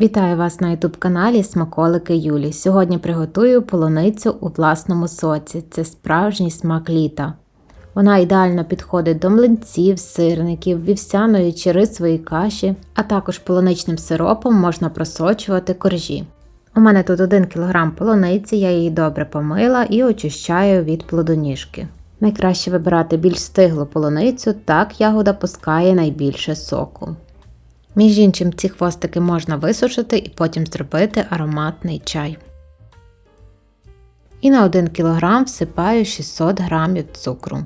Вітаю вас на youtube каналі Смаколики Юлі. Сьогодні приготую полуницю у власному соці. Це справжній смак літа. Вона ідеально підходить до млинців, сирників, вівсяної чи рисової каші, а також полуничним сиропом можна просочувати коржі. У мене тут 1 кг полуниці, я її добре помила і очищаю від плодоніжки. Найкраще вибирати більш стиглу полуницю, так ягода пускає найбільше соку. Між іншим, ці хвостики можна висушити і потім зробити ароматний чай. І на 1 кг всипаю 600 г цукру.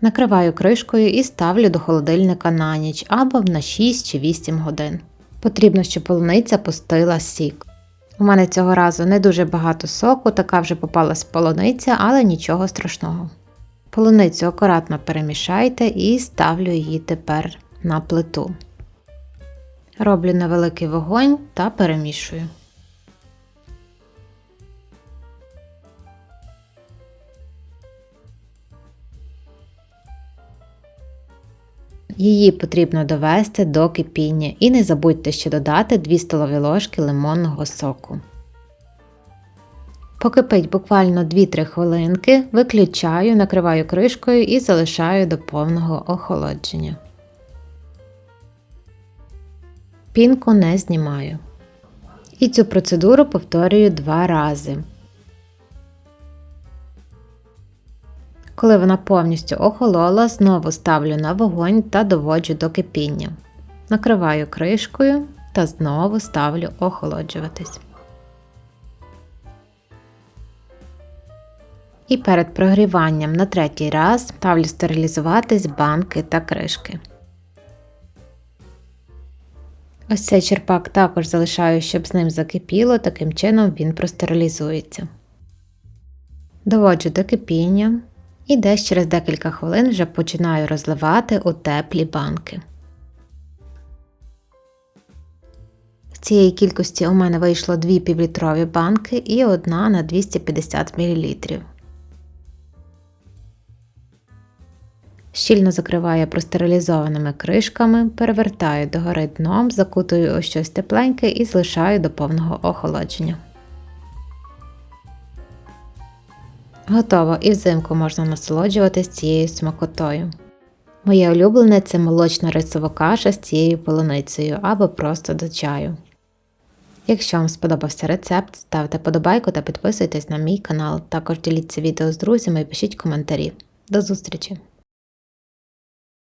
Накриваю кришкою і ставлю до холодильника на ніч або на 6 чи 8 годин. Потрібно, щоб полуниця пустила сік. У мене цього разу не дуже багато соку, така вже попалась полуниця, але нічого страшного. Полуницю акуратно перемішайте і ставлю її тепер на плиту. Роблю невеликий вогонь та перемішую. Її потрібно довести до кипіння і не забудьте ще додати 2 столові ложки лимонного соку. Покипить буквально 2-3 хвилинки, виключаю, накриваю кришкою і залишаю до повного охолодження. Пінку не знімаю. І цю процедуру повторюю два рази. Коли вона повністю охолола, знову ставлю на вогонь та доводжу до кипіння. Накриваю кришкою та знову ставлю охолоджуватись. І перед прогріванням на третій раз ставлю стерилізуватись банки та кришки. Ось цей черпак також залишаю, щоб з ним закипіло, таким чином він простерилізується. Доводжу до кипіння і десь через декілька хвилин вже починаю розливати у теплі банки. З цієї кількості у мене вийшло 2 півлітрові банки і одна на 250 мл. Щільно закриваю простерилізованими кришками, перевертаю догори дном, закутую у щось тепленьке і залишаю до повного охолодження. Готово і взимку можна насолоджуватись цією смакотою. Моє улюблене це молочна рисова каша з цією полуницею або просто до чаю. Якщо вам сподобався рецепт, ставте подобайку та підписуйтесь на мій канал. Також діліться відео з друзями і пишіть коментарі. До зустрічі!